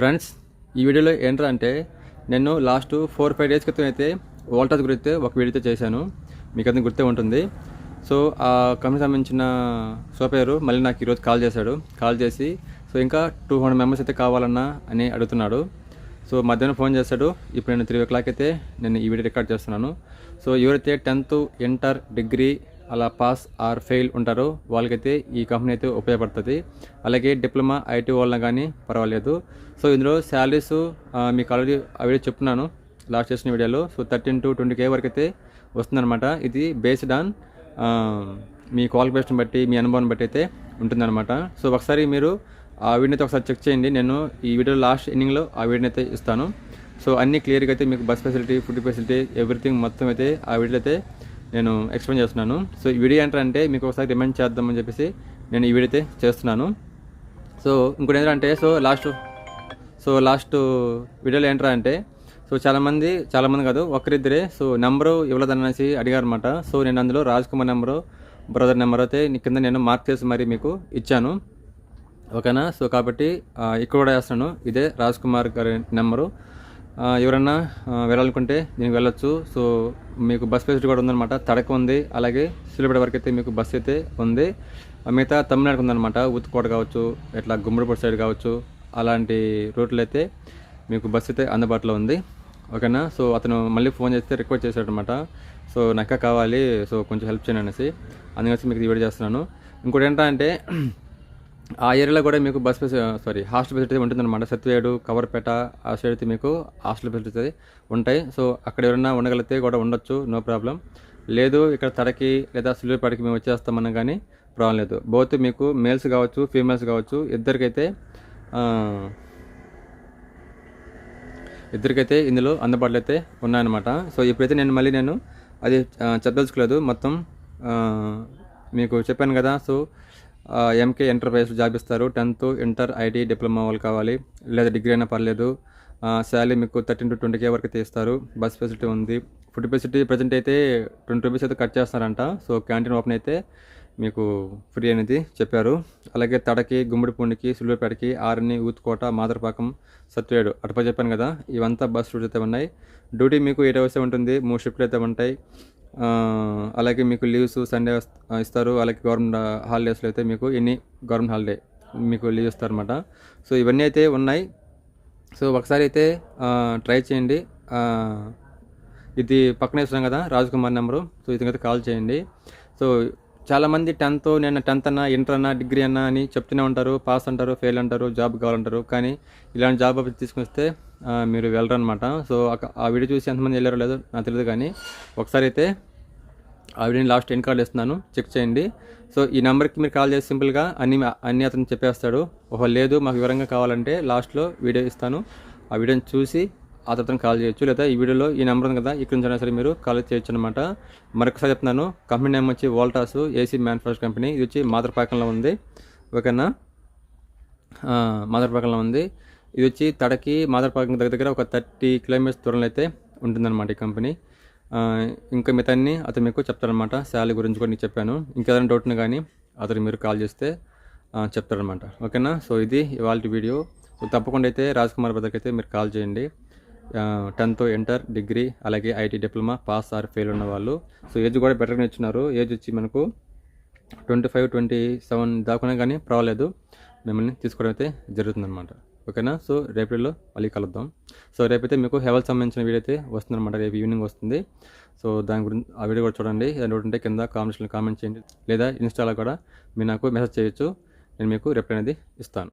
Friends ఈ వీడియోలో ఏంట్రా అంటే నేను లాస్ట్ ఫోర్ ఫైవ్ డేస్ క్రితం అయితే వోల్టాజ్ గురించి ఒక వీడియో అయితే చేశాను. మీకు అది గుర్తే ఉంటుంది. సో ఆ కంపెనీ సంబంధించిన సోపేరు మళ్ళీ నాకు ఈరోజు కాల్ చేశాడు. కాల్ చేసి సో ఇంకా టూ హండ్రెడ్ మెంబర్స్ అయితే కావాలన్నా? అని అడుగుతున్నాడు. సో మధ్యాహ్నం ఫోన్ చేశాడు. ఇప్పుడు నేను త్రీ ఓ క్లాక్ అయితే నేను ఈ వీడియో రికార్డ్ చేస్తున్నాను. సో ఎవరైతే టెన్త్ ఇంటర్ డిగ్రీ అలా పాస్ ఆర్ ఫెయిల్ ఉంటారో వాళ్ళకైతే ఈ కంపెనీ అయితే ఉపయోగపడుతుంది. అలాగే డిప్లొమా ఐటీ వాళ్ళని కానీ పర్వాలేదు. సో ఇందులో శాలరీస్ మీకు ఆల్రెడీ ఆ చెప్తున్నాను లాస్ట్ చేసిన వీడియోలో. So thirteen to twenty K వరకు అయితే వస్తుందన్నమాట. ఇది బేస్డ్ ఆన్ మీ క్వాలిఫికేషన్ బట్టి మీ అనుభవం బట్టి అయితే ఉంటుందన్నమాట. సో ఒకసారి మీరు ఆ వీడియో అయితే ఒకసారి చెక్ చేయండి. నేను ఈ వీడియో లాస్ట్ ఎండింగ్లో ఆ వీడియోని అయితే ఇస్తాను. సో అన్ని క్లియర్గా అయితే మీకు bus facility food facility everything మొత్తం అయితే ఆ వీడియో అయితే నేను ఎక్స్ప్లెయిన్ చేస్తున్నాను. సో ఈ వీడియో ఏంటంటే మీకు ఒకసారి రిమైండ్ చేద్దామని చెప్పేసి నేను ఈ వీడియో అయితే చేస్తున్నాను. సో ఇంకోటి ఏంటంటే సో లాస్ట్ సో లాస్ట్ వీడియోలో ఏంట్రా అంటే సో చాలామంది చాలామంది కాదు ఒకరిద్దరే సో నెంబరు ఇవ్వలేదనేసి అడిగారు అనమాట సో నేను అందులో Raj Kumar number brother number అయితే నీ కింద నేను మార్క్ చేసి మరి మీకు ఇచ్చాను. ఓకేనా? సో కాబట్టి ఇక్కడ కూడా వేస్తాను ఇదే రాజ్ కుమార్ గారి నెంబరు ఎవరన్నా వెళ్ళాలనుకుంటే దీనికి వెళ్ళొచ్చు. సో మీకు బస్ ఫెసిలిటీ కూడా ఉందన్నమాట. తడక ఉంది. అలాగే సిలిపడి వరకు అయితే మీకు బస్ అయితే ఉంది. మిగతా తమిళనాడుకు ఉందన్నమాట. ఉత్తుకోట కావచ్చు ఇట్లా గుమ్మడిపూడి సైడ్ కావచ్చు అలాంటి రూట్లు అయితే మీకు బస్ అయితే అందుబాటులో ఉంది. ఓకేనా? సో అతను మళ్ళీ ఫోన్ చేస్తే రిక్వెస్ట్ చేశాడనమాట సో నాకు కావాలి. సో కొంచెం హెల్ప్ చేయండి అనేసి. అందుకని మీకు ఈ వీడియో చేస్తున్నాను. ఇంకోటి ఏంటంటే ఆ ఏరియాలో కూడా మీకు బస్ ఫెసి సారీ హాస్టల్ ఫెసిలిటీ ఉంటుందన్నమాట. సత్యవేడు కవర్పేట ఆ సైడ్ అయితే మీకు హాస్టల్ ఫెసిలిటీ ఉంటాయి. సో అక్కడ ఎవరైనా ఉండగలిగితే కూడా ఉండొచ్చు నో ప్రాబ్లం. లేదు ఇక్కడ తడకి లేదా సిల్వర్పేటకి మేము వచ్చేస్తామన్నా కానీ ప్రాబ్లం లేదు. బోత్ మీకు మేల్స్ కావచ్చు ఫీమేల్స్ కావచ్చు ఇద్దరికైతే ఇద్దరికైతే ఇందులో అందుబాటులో అయితే ఉన్నాయన్నమాట. సో ఇప్పుడైతే నేను మళ్ళీ నేను అది చెప్పదలుచుకోలేదు. మొత్తం మీకు చెప్పాను కదా. సో ఎంకే ఎంటర్ప్రైజ్ జాబ్ ఇస్తారు. టెన్త్ ఇంటర్ ఐటీ డిప్లొమా వాళ్ళు కావాలి. లేదా డిగ్రీ అయినా పర్లేదు. శాలరీ మీకు థర్టీన్ టు ట్వంటీ కే వరకు తీస్తారు. బస్ ఫెసిలిటీ ఉంది. ఫుడ్ ఫెసిలిటీ ప్రజెంట్ అయితే ట్వంటీ రూపీస్ అయితే కట్ చేస్తారంట సో క్యాంటీన్ ఓపెన్ అయితే మీకు ఫ్రీ అనేది చెప్పారు. అలాగే తడకి గుమ్మడిపూండికి సులువుపేటకి ఆర్ని ఊతుకోట మాదరపాకం సత్వేడు అటుపై చెప్పాను కదా. ఇవంతా బస్ రూట్స్ అయితే ఉన్నాయి. డ్యూటీ మీకు ఎయిట్ అవర్స్ ఉంటుంది. మూడు షిఫ్ట్లు అయితే ఉంటాయి. అలాగే మీకు లీవ్స్ సండే ఇస్తారు. అలాగే గవర్నమెంట్ హాలిడేస్లో అయితే మీకు ఎన్ని గవర్నమెంట్ హాలిడే మీకు లీవ్ ఇస్తారన్నమాట. సో ఇవన్నీ అయితే ఉన్నాయి. సో ఒకసారి అయితే ట్రై చేయండి. ఇది పక్కనే ఇస్తున్నాం కదా రాజ్కుమార్ నెంబరు. సో ఇతనికైతే కాల్ చేయండి. సో చాలామంది టెన్త్ నేను టెన్త్ అన్నా ఇంటర్ అన్నా డిగ్రీ అన్నా అని చెప్తూనే ఉంటారు. పాస్ అంటారు ఫెయిల్ అంటారు జాబ్ కావాలంటారు. కానీ ఇలాంటి జాబ్ తీసుకొస్తే వస్తే మీరు వెళ్ళరనమాట సో ఆ వీడియో చూసి ఎంతమంది వెళ్ళారో లేదో నాకు తెలియదు కానీ ఒకసారి అయితే ఆ వీడియోని లాస్ట్ ఎన్ని కార్డ్ ఇస్తున్నాను చెక్ చేయండి. సో ఈ నెంబర్కి మీరు కాల్ చేసి సింపుల్గా అన్ని అన్ని అతను చెప్పేస్తాడు. ఓహో లేదు మాకు వివరంగా కావాలంటే లాస్ట్లో వీడియో ఇస్తాను. ఆ వీడియోని చూసి ఆ తర్వాత కాల్ చేయొచ్చు. లేదా ఈ వీడియోలో ఈ నెంబర్ ఉంది కదా ఇక్కడ నుంచి సరే మీరు కాల్ చేయొచ్చు అనమాట మరొకసారి చెప్తున్నాను. కంపెనీ నేమ్ వచ్చి వోల్టాస్ ఏసీ మ్యానుఫ్యాక్చర్ కంపెనీ ఇది వచ్చి మాదరపాకంలో ఉంది. ఓకేనా? మాదరపాకంలో ఉంది. ఇది వచ్చి తడకి మాదరపాకం దగ్గర దగ్గర ఒక థర్టీ కిలోమీటర్స్ దూరంలో అయితే ఉంటుందన్నమాట ఈ కంపెనీ. ఇంకా మిగతాన్ని అతను మీకు చెప్తారనమాట శాలరీ గురించి కూడా నీకు చెప్పాను. ఇంకేదైనా డౌట్ని కానీ అతను మీరు కాల్ చేస్తే చెప్తారనమాట ఓకేనా? సో ఇది ఇవాళ వీడియో. సో తప్పకుండా అయితే రాజ్ కుమార్ బ్రదర్కి అయితే మీరు కాల్ చేయండి. టెన్త్ ఇంటర్ డిగ్రీ అలాగే IT diploma pass or fail ఉన్న వాళ్ళు. సో ఏజ్ కూడా బెటర్గా ఇచ్చినారు. ఏజ్ వచ్చి మనకు ట్వంటీ ఫైవ్ ట్వంటీ సెవెన్ దాకున్నా కానీ పర్వాలేదు. మిమ్మల్ని తీసుకోవడం అయితే జరుగుతుందన్నమాట. ఓకేనా? సో రేపటిలో మళ్ళీ కలుద్దాం. సో రేపైతే మీకు హెవల్ సంబంధించిన వీడియో అయితే వస్తుందన్నమాట. రేపు ఈవినింగ్ వస్తుంది. సో దాని గురించి ఆ వీడియో కూడా చూడండి. ఏదైనా ఉంటే కింద కామెంట్స్లో కామెంట్ చేయండి. లేదా ఇన్స్టాలో కూడా మీరు నాకు మెసేజ్ చేయొచ్చు. నేను మీకు రిప్లై అనేది ఇస్తాను.